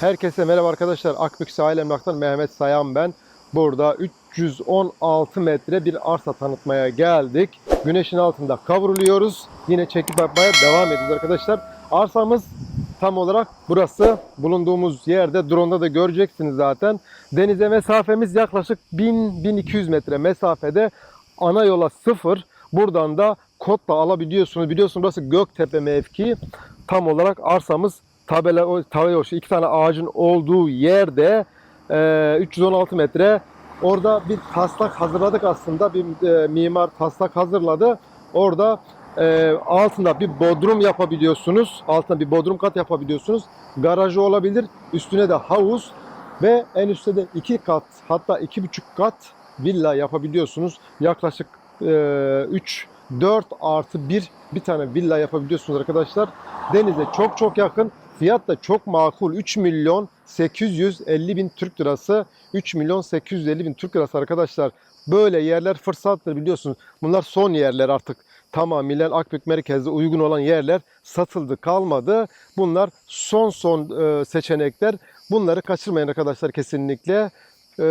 Herkese merhaba arkadaşlar. Akbük Sahil Emlak'tan Mehmet Sayan ben. Burada 316 metre bir arsa tanıtmaya geldik. Güneşin altında kavruluyoruz. Yine çekip yapmaya devam ediyoruz arkadaşlar. Arsamız tam olarak burası. Bulunduğumuz yerde drone'da da göreceksiniz zaten. Denize mesafemiz yaklaşık 1000-1200 metre mesafede. Ana yola sıfır. Buradan da kodla alabiliyorsunuz. Biliyorsunuz burası Göktepe mevki. Tam olarak arsamız tabela, tabela iki tane ağacın olduğu yerde e, 316 metre. Orada bir taslak hazırladık aslında. Bir e, mimar taslak hazırladı. Orada e, altında bir bodrum yapabiliyorsunuz. Altında bir bodrum kat yapabiliyorsunuz. Garajı olabilir. Üstüne de havuz ve en üstte de iki kat hatta iki buçuk kat villa yapabiliyorsunuz. Yaklaşık e, 3 4 artı 1 bir tane villa yapabiliyorsunuz arkadaşlar. Denize çok çok yakın. Fiyat da çok makul. 3 milyon 850 bin Türk lirası. 3 milyon 850 bin Türk lirası arkadaşlar. Böyle yerler fırsattır biliyorsunuz. Bunlar son yerler artık. Tamamıyla Akbük merkezde uygun olan yerler satıldı kalmadı. Bunlar son son e, seçenekler. Bunları kaçırmayın arkadaşlar kesinlikle. E,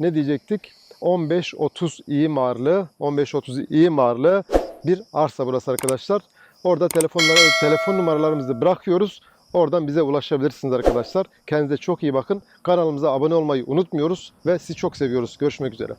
ne diyecektik? 15-30 imarlı, 15-30 imarlı bir arsa burası arkadaşlar. Orada telefonları, telefon numaralarımızı bırakıyoruz. Oradan bize ulaşabilirsiniz arkadaşlar. Kendinize çok iyi bakın. Kanalımıza abone olmayı unutmuyoruz ve sizi çok seviyoruz. Görüşmek üzere.